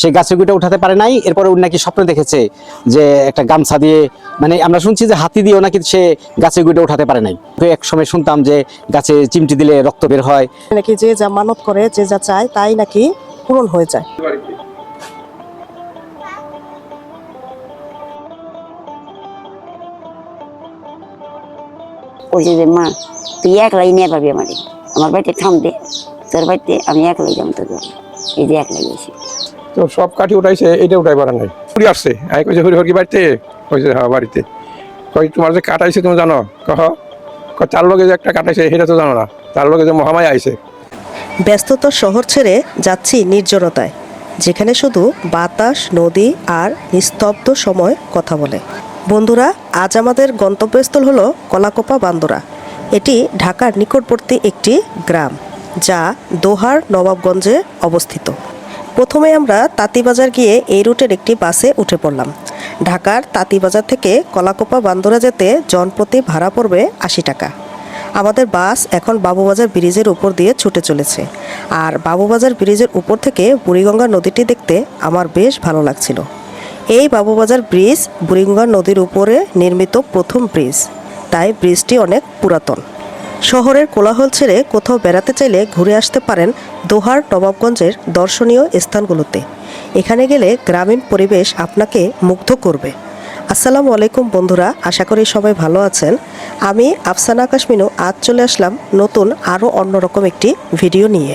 সে গাছের গুঁড়িটা উঠাতে পারে নাই। এরপরে উনি নাকি স্বপ্ন দেখেছে যে একটা গামছা দিয়ে মানে আমরা শুনছি যে হাতি দিয়েও নাকি সে গাছের গুঁড়িটা উঠাতে পারে নাই। তো এক সময় শুনতাম যে গাছে চিমটি দিলে রক্ত বের হয়। নাকি যে যা মানত করে যে যা চায় তাই নাকি পূরণ হয়ে যায়। বলছি যে মা তুই একলাই নিয়ে পাবি আমারে। আমার বাড়িতে থামবে তোর বাড়িতে আমি একলাই যাব তোর এই যে একলাই গেছি তো সব কাঠি উঠাইছে এটা উঠাই পারা নাই। ঘুরে আসছে। আমি কইছে হরি হরি বাড়িতে? কইছে হ্যাঁ বাড়িতে। কই, তোমার যে কাটাইছে তুমি জানো? কহ তার লগে যে একটা কাটাইছে সেটা তো জানো না। তার লগে যে মহামায়া আইছে। ব্যস্ততার শহর ছেড়ে যাচ্ছি নির্জনতায়, যেখানে শুধু বাতাস, নদী আর নিস্তব্ধ সময় কথা বলে। বন্ধুরা, আজ আমাদের গন্তব্যস্থল হলো কলাকোপা বান্দরা। এটি ঢাকার নিকটবর্তী একটি গ্রাম, যা দোহার নবাবগঞ্জে অবস্থিত। প্রথমে আমরা তাঁতিবাজার গিয়ে এই রুটের একটি বাসে উঠে পড়লাম। ঢাকার তাঁতিবাজার থেকে কলাকোপা বান্দরা যেতে জনপ্রতি ভাড়া পড়বে আশি টাকা। আমাদের বাস এখন বাবুবাজার ব্রিজের উপর দিয়ে ছুটে চলেছে। আর বাবুবাজার ব্রিজের উপর থেকে বুড়িগঙ্গা নদীটি দেখতে আমার বেশ ভালো লাগছিল। এই বাবুবাজার ব্রিজ বুড়িগঙ্গা নদীর উপরে নির্মিত প্রথম ব্রিজ। তাই ব্রিজটি অনেক পুরাতন। শহরের কোলাহল ছেড়ে কোথাও বেড়াতে চাইলে ঘুরে আসতে পারেন দোহার নবাবগঞ্জের দর্শনীয় স্থানগুলোতে। এখানে গেলে গ্রামীণ পরিবেশ আপনাকে মুগ্ধ করবে। আসসালামু আলাইকুম বন্ধুরা, আশা করি সবাই ভালো আছেন। আমি আফসানা আকাশ মিনু আজ চলে আসলাম নতুন আরও অন্যরকম একটি ভিডিও নিয়ে।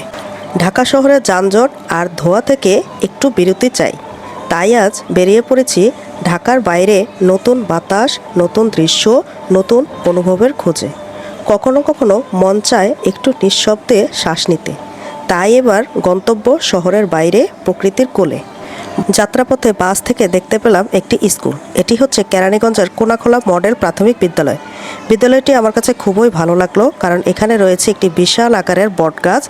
ঢাকা শহরের যানজট আর ধোয়া থেকে একটু বিরতি চাই। তাই আজ বেরিয়ে পড়েছি ঢাকার বাইরে নতুন বাতাস, নতুন দৃশ্য, নতুন অনুভবের খোঁজে। কখনো কখনো মন চায় একটু নিঃশব্দে শ্বাস নিতে। তাই এবার গন্তব্য শহরের বাইরে প্রকৃতির কোলে। যাত্রাপথে বাস থেকে দেখতে পেলাম একটি স্কুল। এটি হচ্ছে কেরানীগঞ্জের কোনাখোলা মডেল প্রাথমিক বিদ্যালয়। বিদ্যালয়টি আমার কাছে খুবই ভালো লাগল কারণ এখানে রয়েছে একটি বিশাল আকারের বটগাছ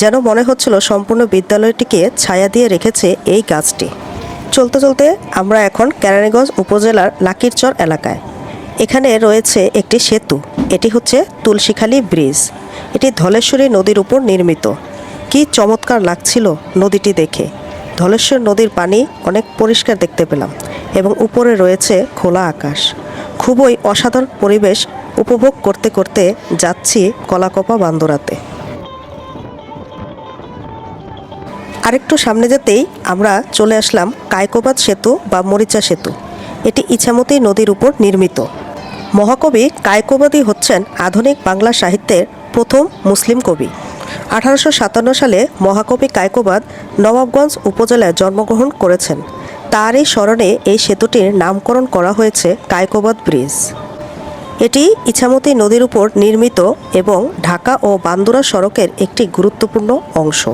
যেন মনে হচ্ছিল সম্পূর্ণ বিদ্যালয়টিকে ছায়া দিয়ে রেখেছে এই গাছটি। চলতে চলতে আমরা এখন কেরানীগঞ্জ উপজেলার লাকিরচর এলাকায়। এখানে রয়েছে একটি সেতু। এটি হচ্ছে তুলসীখালী ব্রিজ। এটি ধলেশ্বরী নদীর উপর নির্মিত। কি চমৎকার লাগছিল নদীটি দেখে। ধলেশ্বর নদীর পানি অনেক পরিষ্কার দেখতে পেলাম এবং উপরে রয়েছে খোলা আকাশ। খুবই অসাধারণ পরিবেশ উপভোগ করতে করতে যাচ্ছি কলাকপা বান্দরাতে। আরেকটু সামনে যেতেই আমরা চলে আসলাম কায়কোবাদ সেতু বা মরিচা সেতু। এটি ইছামতি নদীর উপর নির্মিত। মহাকবি কায়কোবাদী হচ্ছেন আধুনিক বাংলা সাহিত্যের প্রথম মুসলিম কবি। আঠারোশো সাতান্ন সালে মহাকবি কায়কোবাদ নবাবগঞ্জ উপজেলায় জন্মগ্রহণ করেছেন। তারই স্মরণে এই সেতুটির নামকরণ করা হয়েছে কায়কোবাদ ব্রিজ। এটি ইছামতি নদীর উপর নির্মিত এবং ঢাকা ও বান্দুরা সড়কের একটি গুরুত্বপূর্ণ অংশ।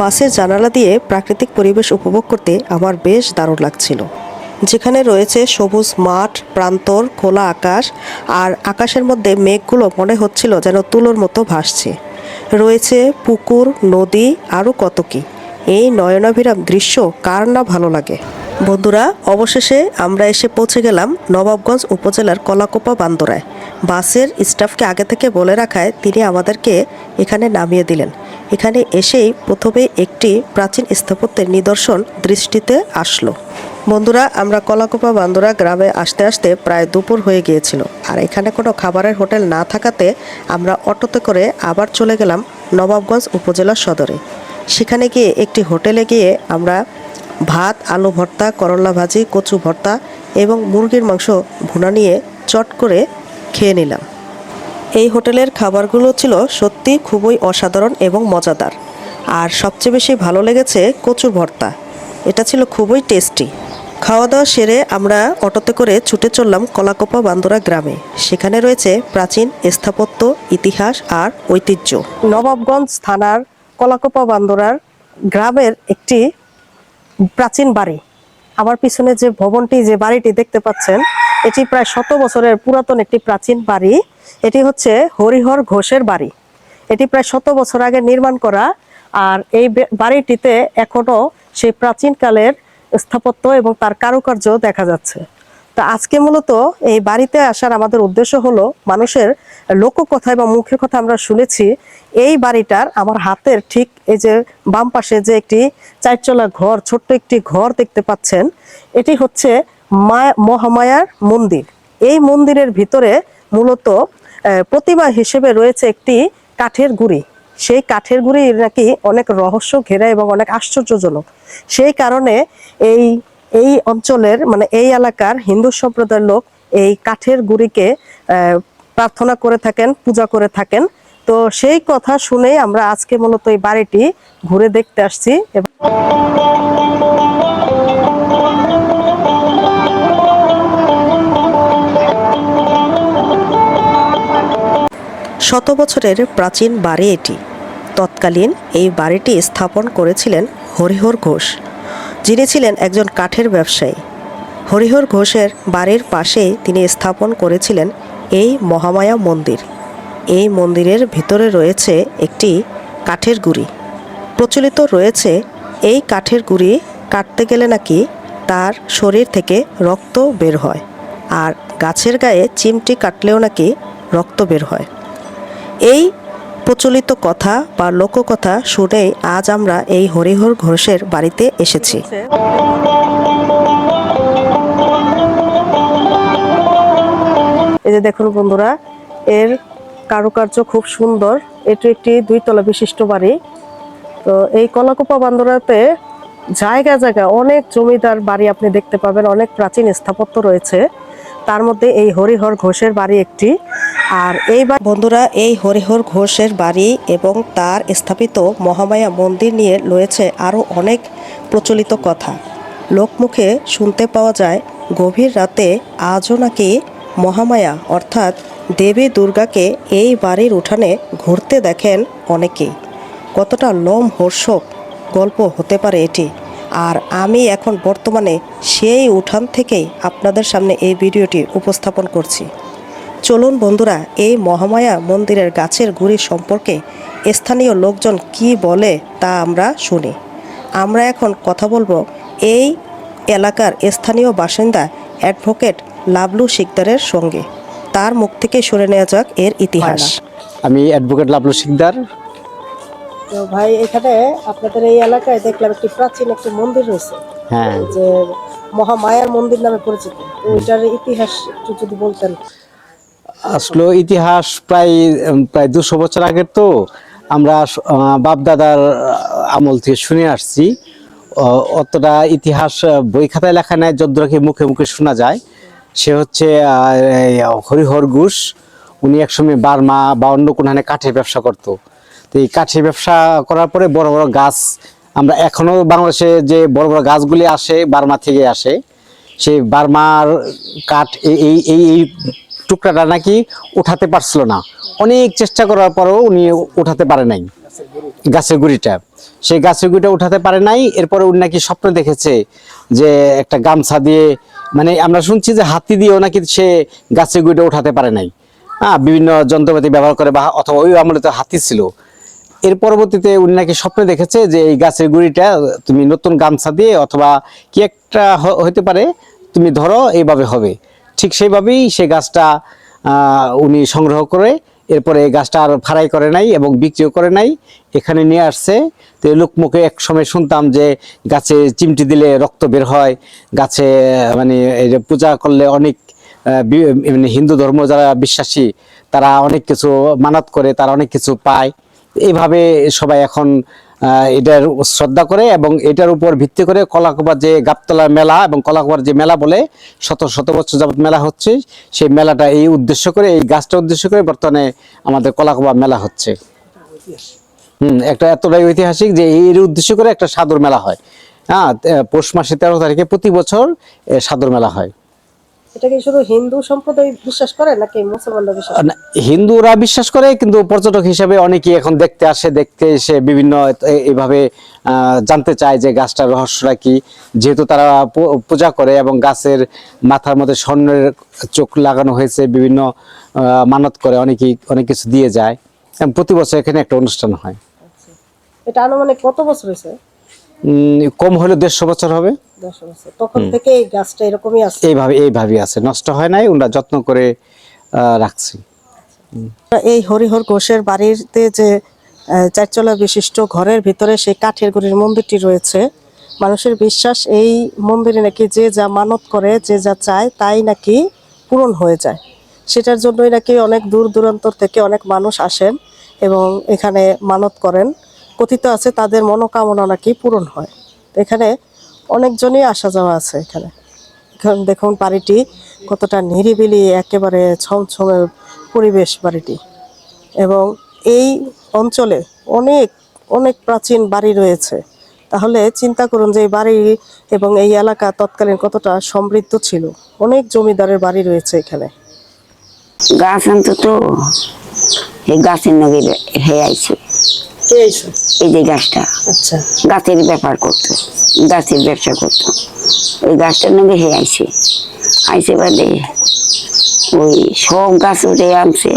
বাসের জানালা দিয়ে প্রাকৃতিক পরিবেশ উপভোগ করতে আমার বেশ দারুণ লাগছিল। যেখানে রয়েছে সবুজ মাঠ, প্রান্তর, খোলা আকাশ আর আকাশের মধ্যে মেঘগুলো মনে হচ্ছিল যেন তুলোর মতো ভাসছে। রয়েছে পুকুর, নদী, আরও কত কি। এই নয়নাভিরাম দৃশ্য কার না ভালো লাগে। বন্ধুরা, অবশেষে আমরা এসে পৌঁছে গেলাম নবাবগঞ্জ উপজেলার কলাকোপা বান্দরায়। বাসের স্টাফকে আগে থেকে বলে রাখায় তিনি আমাদেরকে এখানে নামিয়ে দিলেন। এখানে এসেই প্রথমে একটি প্রাচীন স্থাপত্যের নিদর্শন দৃষ্টিতে আসলো। বন্ধুরা, আমরা কলাকোপা বান্দুরা গ্রামে আসতে আসতে প্রায় দুপুর হয়ে গিয়েছিল। আর এখানে কোনো খাবারের হোটেল না থাকাতে আমরা অটোতে করে আবার চলে গেলাম নবাবগঞ্জ উপজেলা সদরে। সেখানে গিয়ে একটি হোটেলে গিয়ে আমরা ভাত, আলু ভর্তা, করলা ভাজি, কচু ভর্তা এবং মুরগির মাংস ভুনা নিয়ে চট করে খেয়ে নিলাম। এই হোটেলের খাবারগুলো ছিল সত্যি খুবই অসাধারণ এবং মজাদার। আর সবচেয়ে বেশি ভালো লেগেছে কচুর ভর্তা। এটা ছিল খুবই টেস্টি। খাওয়া দাওয়া সেরে আমরা অটোতে করে ছুটে চললাম কলাকোপা বান্দরা গ্রামে। সেখানে রয়েছে প্রাচীন স্থাপত্য, ইতিহাস আর ঐতিহ্য। নবাবগঞ্জ থানার কলাকোপা বান্দরার গ্রামের একটি প্রাচীন বাড়ি। আমার পিছনে যে ভবনটি, যে বাড়িটি দেখতে পাচ্ছেন, এটি প্রায় শত বছরের পুরাতন একটি প্রাচীন বাড়ি। এটি হচ্ছে হরিহর ঘোষের বাড়ি। এটি প্রায় শত বছর আগে নির্মাণ করা আর এই বাড়িটিতে এখনও সেই প্রাচীনকালের স্থাপত্য এবং তার কারুকার্য দেখা যাচ্ছে। তো আজকে মূলত এই বাড়িতে আসার আমাদের উদ্দেশ্য হলো মানুষের লোককথা এবং মুখের কথা আমরা শুনেছি, এই বাড়িটার আমার হাতের ঠিক এই যে বাম পাশে যে একটি চারচলা ঘর, ছোট্ট একটি ঘর দেখতে পাচ্ছেন, এটি হচ্ছে মহামায়ার মন্দির। এই মন্দিরের ভিতরে মূলত প্রতিমা হিসেবে রয়েছে একটি কাঠের গুড়ি। সেই কাঠের গুড়ি নাকি অনেক রহস্য ঘেরা এবং অনেক আশ্চর্যজনক। সেই কারণে এই এই অঞ্চলের মানে এই এলাকার হিন্দু সম্প্রদায়ের লোক এই কাঠের গুড়িকে প্রার্থনা করে থাকেন, পূজা করে থাকেন। তো সেই কথা শুনেই আমরা আজকে মূলত এই বাড়িটি ঘুরে দেখতে আসছি। শত বছরের প্রাচীন বাড়ি এটি। তৎকালীন এই বাড়িটি স্থাপন করেছিলেন হরিহর ঘোষ। যিনি ছিলেন একজন কাঠের ব্যবসায়ী। হরিহর ঘোষের বাড়ির পাশেই তিনি স্থাপন করেছিলেন এই মহামায়া মন্দির। এই মন্দিরের ভিতরে রয়েছে একটি কাঠের গুড়ি। প্রচলিত রয়েছে এই কাঠের গুড়ি কাটতে গেলে নাকি তার শরীর থেকে রক্ত বের হয় আর গাছের গায়ে চিমটি কাটলেও নাকি রক্ত বের হয়। এই প্রচলিত কথা বা লোককথা শুনেই আজ আমরা এই হরিহর ঘোষের বাড়িতে এসেছি। এই যে দেখুন বন্ধুরা, এর কারুকার্য খুব সুন্দর। এটি একটি দুইতলা বিশিষ্ট বাড়ি। তো এই কলাকুপা বান্দরাতে জায়গা জায়গা অনেক জমিদার বাড়ি আপনি দেখতে পাবেন, অনেক প্রাচীন স্থাপত্য রয়েছে। তার মধ্যে এই হরিহর ঘোষের বাড়ি একটি। আর এই বা- বন্ধুরা এই হরিহর ঘোষের বাড়ি এবং তার স্থাপিত মহামায়া মন্দির নিয়ে রয়েছে আরও অনেক প্রচলিত কথা। লোকমুখে শুনতে পাওয়া যায়, গভীর রাতে আজও নাকি মহামায়া অর্থাৎ দেবী দুর্গাকে এই বাড়ির উঠানে ঘুরতে দেখেন অনেকেই। কতটা লোম হর্ষক গল্প হতে পারে এটি। আর আমি এখন বর্তমানে সেই উঠান থেকেই আপনাদের সামনে এই ভিডিওটি উপস্থাপন করছি। চলুন বন্ধুরা এই মহামায়া মন্দিরের গাছের গুড়ি সম্পর্কে স্থানীয় লোকজন কি বলে তা আমরা শুনি। আমরা এখন কথা বলব এই এলাকার স্থানীয় বাসিন্দা অ্যাডভোকেট লাবলু শিকদারের সঙ্গে। তার মুখ থেকে শুনে নেওয়া যাক এর ইতিহাস। আমি অ্যাডভোকেট লাভলু শিকদার। তো ভাই এখানে আপনাদের এই এলাকায় দেখলাম একটি প্রাচীন একটি মন্দির রয়েছে। হ্যাঁ। যে মহামায়ার মন্দির নামে পরিচিত। তো এটার ইতিহাস একটু যদি বলতেন। আসলে ইতিহাস প্রায় প্রায় দুশো বছর আগের তো, আমরা বাপ দাদার আমল থেকে শুনে আসছি। অতটা ইতিহাস বই খাতায় লেখা নেয় যদ্রাকে মুখে মুখে শোনা যায়। সে হচ্ছে হরিহর ঘোষ। উনি একসময় বার্মা বা অন্য কোনখানে কাঠের ব্যবসা করতো। তো এই কাঠের ব্যবসা করার পরে বড় বড় গাছ, আমরা এখনও বাংলাদেশে যে বড় বড় গাছগুলি আসে, বার্মা থেকে আসে। সেই বার্মার কাঠ এই এই টুকরাটা নাকি উঠাতে পারছিল না। অনেক চেষ্টা করার পরেও উনি উঠাতে পারে নাই গাছের গুড়িটা। সেই গাছের গুড়িটা উঠাতে পারে নাই, এরপরে উনি নাকি স্বপ্ন দেখেছে যে একটা গামছা দিয়ে মানে আমরা শুনছি যে হাতি দিয়েও নাকি সে গাছের গুড়িটা উঠাতে পারে নাই। হ্যাঁ বিভিন্ন যন্ত্রপাতি ব্যবহার করে বা অথবা ওই আমলে তো হাতি ছিল। এর পরবর্তীতে উনি নাকি স্বপ্নে দেখেছে যে এই গাছের গুড়িটা তুমি নতুন গামছা দিয়ে অথবা কি একটা হতে পারে, তুমি ধরো, এইভাবে হবে। ঠিক সেইভাবেই সেই গাছটা উনি সংগ্রহ করে, এরপরে এই গাছটা আর ফারাই করে নাই এবং বিক্রিও করে নাই, এখানে নিয়ে আসছে। তো লোকমুখে এক সময় শুনতাম যে গাছে চিমটি দিলে রক্ত বের হয়, গাছে মানে এই যে পূজা করলে অনেক মানে হিন্দু ধর্ম যারা বিশ্বাসী, তারা অনেক কিছু মানত করে, তারা অনেক কিছু পায়। এইভাবে সবাই এখন এটার শ্রদ্ধা করে এবং এটার উপর ভিত্তি করে কলাকুবার যে গাবতলা মেলা এবং কলাকুবার যে মেলা বলে, শত শত বছর যাবত মেলা হচ্ছে, সেই মেলাটা এই উদ্দেশ্য করে, এই গাছটা উদ্দেশ্য করে বর্তমানে আমাদের কলাকুবা মেলা হচ্ছে। হুম, একটা এতটাই ঐতিহাসিক যে এর উদ্দেশ্য করে একটা সাদর মেলা হয়। হ্যাঁ পৌষ মাসে তেরো তারিখে প্রতি বছর সাদর মেলা হয়। এটা কি শুধু হিন্দু সম্প্রদায় বিশ্বাস করে নাকি মুসলমানরা বিশ্বাস না, হিন্দুরা বিশ্বাস করে কিন্তু পর্যটক হিসেবে অনেকেই এখন দেখতে আসে দেখতে এসে বিভিন্ন এ- এইভাবে জানতে চায় যে গাছটার রহস্যটা কি। যেহেতু তারা পূজা করে এবং গাছের মাথার মধ্যে স্বর্ণের চোখ লাগানো হয়েছে বিভিন্ন মানত করে অনেকেই অনেক কিছু দিয়ে যায়। প্রতি বছর এখানে একটা অনুষ্ঠান হয়। এটা আনুমানিক কত বছর হয়েছে? কম হলে দেড়শো বছর হবে। তখন থেকে এই গাছটা এরকমই আছে। এইভাবে এইভাবে আছে। নষ্ট হয় নাই ওরা যত্ন করে রাখছি। এই হরিহর ঘোষের বাড়িতে যে আহ, চারতলা বিশিষ্ট ঘরের ভিতরে সেই কাঠের গুড়ির মন্দিরটি রয়েছে মানুষের বিশ্বাস এই মন্দিরে নাকি যে যা মানত করে যে যা চায় তাই নাকি পূরণ হয়ে যায়। সেটার জন্যই নাকি অনেক দূর দূরান্তর থেকে অনেক মানুষ আসেন এবং এখানে মানত করেন। কথিত আছে, তাদের মনোকামনা নাকি পূরণ হয়। এখানে অনেকজনই আসা যাওয়া আছে এখানে। এখন দেখুন বাড়িটি কতটা নিরিবিলি, একেবারে ছমছমে পরিবেশ বাড়িটি। এবং এই অঞ্চলে অনেক অনেক প্রাচীন বাড়ি রয়েছে। তাহলে চিন্তা করুন যে এই বাড়ি এবং এই এলাকা তৎকালীন কতটা সমৃদ্ধ ছিল। অনেক জমিদারের বাড়ি রয়েছে এখানে। গাছ আনতো তো এই গাছের নগে হে আইছে। এই যে গাছটা। আচ্ছা। গাছের ব্যাপার করতো গাছের ব্যবসা করতো। ওই গাছটার নামে হে আইছে। আইসে বাদে ওই সব গাছ উঠে আনছে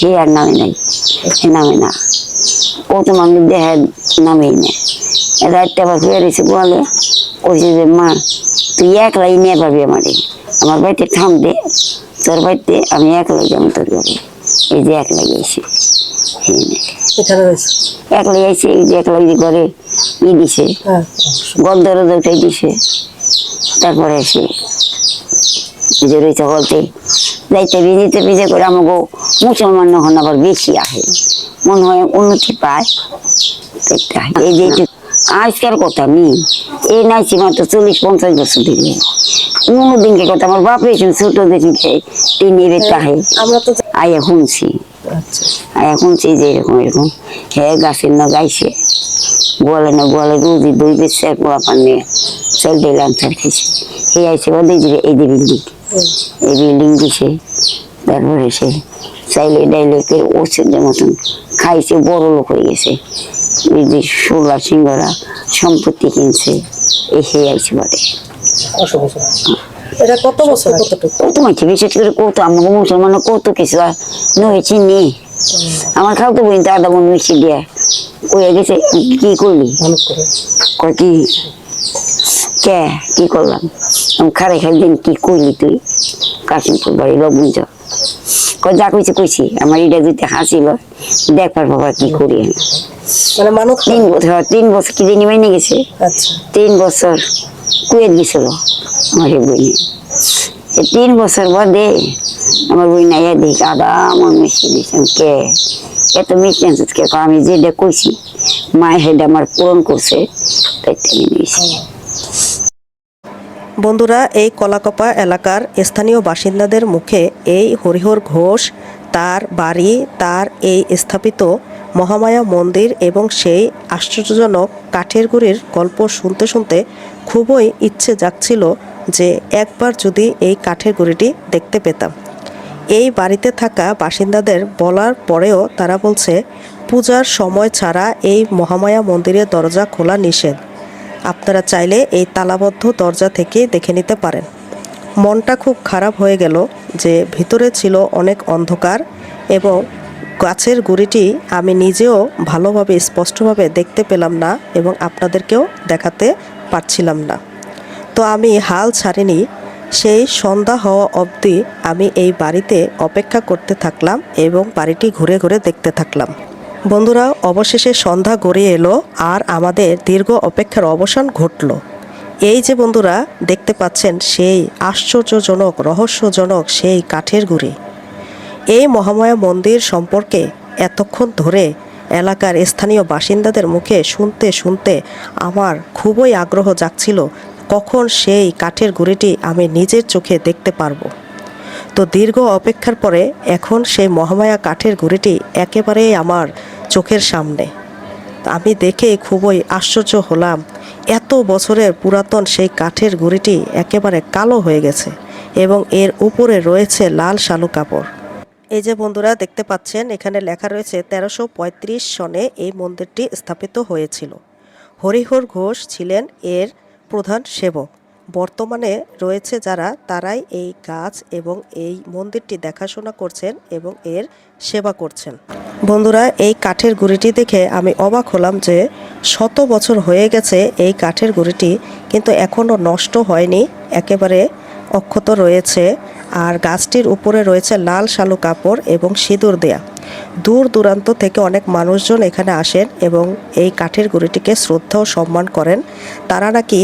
হে আর নামে নাই হে নামে না। কত মানুষ দেহে নামেই না রাতটা আবার ফিরে রয়েছে বলে কইছে যে মা তুই একলাই নিয়ে পাবি আমারে। আমার বাড়িতে থাম দে তোর বাড়িতে আমি একলাই যাব তোর এই যে একলাই গেছি হ্যাঁ এখানে রয়েছে? একলাই আইছে এই যে একলাই যে ঘরে ই দিছে। হ্যাঁ উঠাই দিছে। তারপরে এসে যে রয়েছে বলতে যাইতে ভিজিতে ভিজে করে আমাকে মুসলমান হন আবার বেশি মনে হয় উন্নতি পায়। এই যে আজকার কথা নি এই নাইছি মাত্র চল্লিশ পঞ্চাশ বছর দিকে কোনো দিনকে কথা আমার বাপ ছোট দিনকে টিনি বেটা আমরা তো আয়া শুনছি। আর এখন সেই যে এরকম এরকম। হ্যাঁ গাছের না গাইছে বলে না বলে রোজি দুই বেশি এক পোলা নিয়ে চল দিলাম তার খেয়েছে এই আইসে বলে যে এই যে বিল্ডিং। এই বিল্ডিং দিছে। তারপরে সে চাইলে ডাইলে কে ওষুধের মতন খাইছে বড় লোক হয়ে গেছে। এই যে সোলা সিংহরা সম্পত্তি কিনছে এই সে আইসে বলে। এটা কত বছর কতটুকু কত মাছি বিশেষ করে কত আমাকে মুসলমান কত কিছু আর নই চিনি। আমার খাওয়া তো বোন দাদা বোন মিশি দিয়ে কয়ে গেছে কি করলি? কয় কি? কে? কি করলাম? আমি খারে খাই দিন কি করলি তুই? কাশিমপুর বাড়ি লবঞ্জ কয় যা কইছে কইছি। আমার এটা যদি হাসিল। দেখবার বাবা কি করি। মানে মানত তিন বছর তিন বছর কি দিনই মাইনে গেছে। আচ্ছা। তিন বছর। কুয়েত গেছিল আমার এই বইনে তিন বছর বাদে আমার বই না ইয়া দেখি আদা, আমার মিষ্টি দিয়েছেন কে? এত মিষ্টি আনছিস কে আমি যেটা কইছি, মায়ের হেডে আমার পূরণ করছে, তাই তিনি নিয়েছি। বন্ধুরা, এই কলাকপা এলাকার স্থানীয় বাসিন্দাদের মুখে এই হরিহর ঘোষ, তার বাড়ি, তার এই স্থাপিত মহামায়া মন্দির এবং সেই আশ্চর্যজনক কাঠের গুড়ির গল্প শুনতে শুনতে খুবই ইচ্ছে জাগছিল যে একবার যদি এই কাঠের গুড়িটি দেখতে পেতাম। এই বাড়িতে থাকা বাসিন্দাদের বলার পরেও তারা বলছে, পূজার সময় ছাড়া এই মহামায়া মন্দিরের দরজা খোলা নিষেধ। আপনারা চাইলে এই তালাবদ্ধ দরজা থেকে দেখে নিতে পারেন। মনটা খুব খারাপ হয়ে গেল যে ভিতরে ছিল অনেক অন্ধকার এবং গাছের গুড়িটি আমি নিজেও ভালোভাবে, স্পষ্টভাবে দেখতে পেলাম না এবং আপনাদেরকেও দেখাতে পারছিলাম না। তো আমি হাল ছাড়িনি। সেই সন্ধ্যা হওয়া অবধি আমি এই বাড়িতে অপেক্ষা করতে থাকলাম এবং বাড়িটি ঘুরে ঘুরে দেখতে থাকলাম। বন্ধুরা, অবশেষে সন্ধ্যা গড়িয়ে এলো আর আমাদের দীর্ঘ অপেক্ষার অবসান ঘটল। এই যে বন্ধুরা, দেখতে পাচ্ছেন সেই আশ্চর্যজনক, রহস্যজনক সেই কাঠের গুড়ি। এই মহামায়া মন্দির সম্পর্কে এতক্ষণ ধরে এলাকার স্থানীয় বাসিন্দাদের মুখে শুনতে শুনতে আমার খুবই আগ্রহ জাগছিল, কখন সেই কাঠের গুড়িটি আমি নিজের চোখে দেখতে পারব। তো দীর্ঘ অপেক্ষার পরে এখন সেই মহামায়া কাঠের গুড়িটি একেবারেই আমার চোখের সামনে। আমি দেখে খুবই আশ্চর্য হলাম, এত বছরের পুরাতন সেই কাঠের গুড়িটি একেবারে কালো হয়ে গেছে এবং এর উপরে রয়েছে লাল শালু কাপড় এই যে বন্ধুরা দেখতে পাচ্ছেন, এখানে লেখা রয়েছে তেরোশো সনে এই মন্দিরটি স্থাপিত হয়েছিল। হরিহর ঘোষ ছিলেন এর প্রধান সেবক। বর্তমানে রয়েছে যারা, তারাই এই গাছ এবং এই মন্দিরটি দেখাশোনা করছেন এবং এর সেবা করছেন। বন্ধুরা, এই কাঠের গুঁড়িটি দেখে আমি অবাক হলাম যে শত বছর হয়ে গেছে এই কাঠের গুঁড়িটি, কিন্তু এখনও নষ্ট হয়নি, একেবারে অক্ষত রয়েছে। আর গাছটির উপরে রয়েছে লাল শালু কাপড় এবং সিঁদুর দেয়া। দূর দূরান্ত থেকে অনেক মানুষজন এখানে আসেন এবং এই কাঠের গুঁড়িটিকে শ্রদ্ধা ও সম্মান করেন। তারা নাকি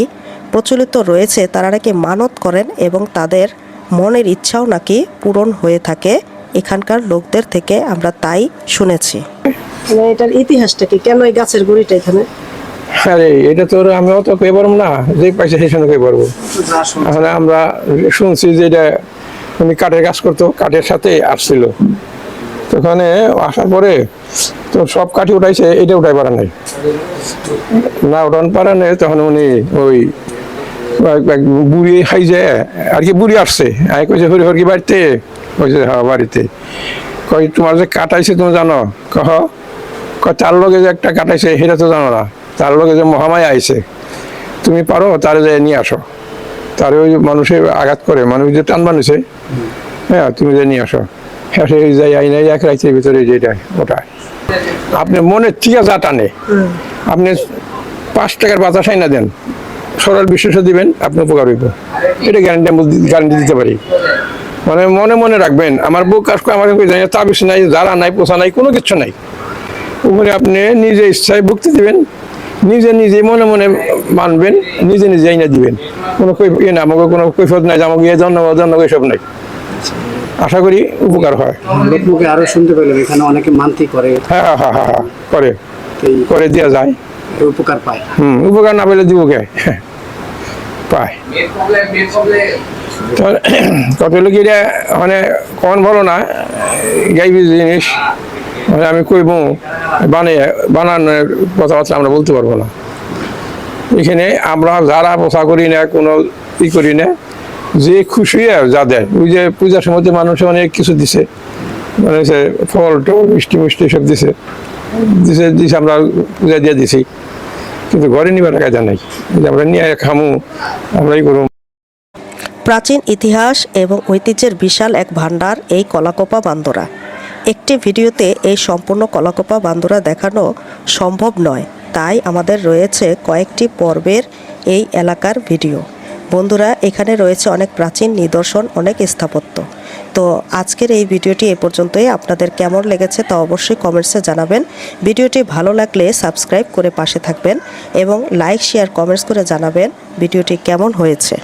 প্রচলিত রয়েছে তারা নাকি মানত করেন এবং তাদের মনের ইচ্ছাও নাকি পূরণ হয়ে থাকে এখানকার লোকদের থেকে আমরা তাই শুনেছি। মানে এটার ইতিহাসটা কি? কেন এই গাছের গুড়িটা এখানে? আরে এটা তো আমি অত কই পারব না যে পাইছে সেই সঙ্গে কই পারব? আমরা শুনছি যে এটা উনি কাঠের কাজ করতো, কাঠের সাথে আসছিল। ওখানে আসার পরে তো সব কাঠি উঠাইছে, এটা উঠাই পারা নাই। না উঠান পারা নেই, তখন উনি ওই বুড়ি খাই যে, আর কি বুড়ি আসছে। আমি কইছে, হরি হরি বাড়িতে? কইছে হ্যাঁ বাড়িতে। কই তোমার যে কাটাইছে তুমি জানো? কহ তার লগে যে একটা কাটাইছে সেটা তো জানো না। তার লগে যে মহামায়া আইছে। তুমি পারো, তার যে নিয়ে আসো। তারে ওই মানুষে আঘাত করে, মানুষ যে টান বানিয়েছে হ্যাঁ তুমি যে নিয়ে আসো। হ্যাঁ সেই যাই আইনাই এক রাইতের ভিতরে যেটা ওটা আপনি মনে থেকে যা টানে, আপনি পাঁচ টাকার বাতাস আইনা দেন, সরল বিশ্বাস দিবেন, আপনি উপকার হইব। এটা গ্যারান্টি গ্যারান্টি দিতে পারি। মানে মনে মনে রাখবেন, আমার বুক কাজ করে আমাকে জানি, তাবিজ নাই যারা নাই পোষা নাই, কোনো কিছু নাই। উপরে আপনি নিজে ইচ্ছায় ভুক্তি দিবেন, নিজে নিজে মনে মনে মানবেন নিজে নিজে আইনা দিবেন। কোনো ইয়ে না আমাকে কোনো কৈফত নাই যে আমাকে জন্য ও জন্য এসব নাই। আশা করি উপকার হয়। লোকমুখে আরও শুনতে পেলাম এখানে অনেকে মান্তি করে। হ্যাঁ হ্যাঁ হ্যাঁ হ্যাঁ করে। করে দেওয়া যায়। উপকার পায়। হুম উপকার না পেলে দিব কে? পায়। কত লোক এটা মানে কখন বলো না গাইবি জিনিস মানে আমি কইব বানিয়ে বানানোর কথাবার্তা আমরা বলতে পারব না। এখানে আমরা যারা পোষা করি না, কোনো ই করি না, যে খুশি আর যা দেয়। ওই যে পূজার সময় মানুষ অনেক কিছু দিছে। মানে ফল টল, মিষ্টি মিষ্টি সব দিছে। দিছে দিছে আমরা পূজা দিয়ে দিছি। কিন্তু ঘরে নিবার টাকা নাই। আমরা নিয়ে খামু, আমরাই করুম। প্রাচীন ইতিহাস এবং ঐতিহ্যের বিশাল এক ভাণ্ডার, এই কলাকোপা বান্দরা। একটি ভিডিওতে এই সম্পূর্ণ কলাকোপা বান্দরা দেখানো সম্ভব নয়। তাই আমাদের রয়েছে কয়েকটি পর্বের এই এলাকার ভিডিও। বন্ধুরা, এখানে রয়েছে অনেক প্রাচীন নিদর্শন, অনেক স্থাপত্য। তো আজকের এই ভিডিওটি এ পর্যন্তই। আপনাদের কেমন লেগেছে তা অবশ্যই কমেন্টসে জানাবেন। ভিডিওটি ভালো লাগলে সাবস্ক্রাইব করে পাশে থাকবেন এবং লাইক, শেয়ার, কমেন্টস করে জানাবেন ভিডিওটি কেমন হয়েছে।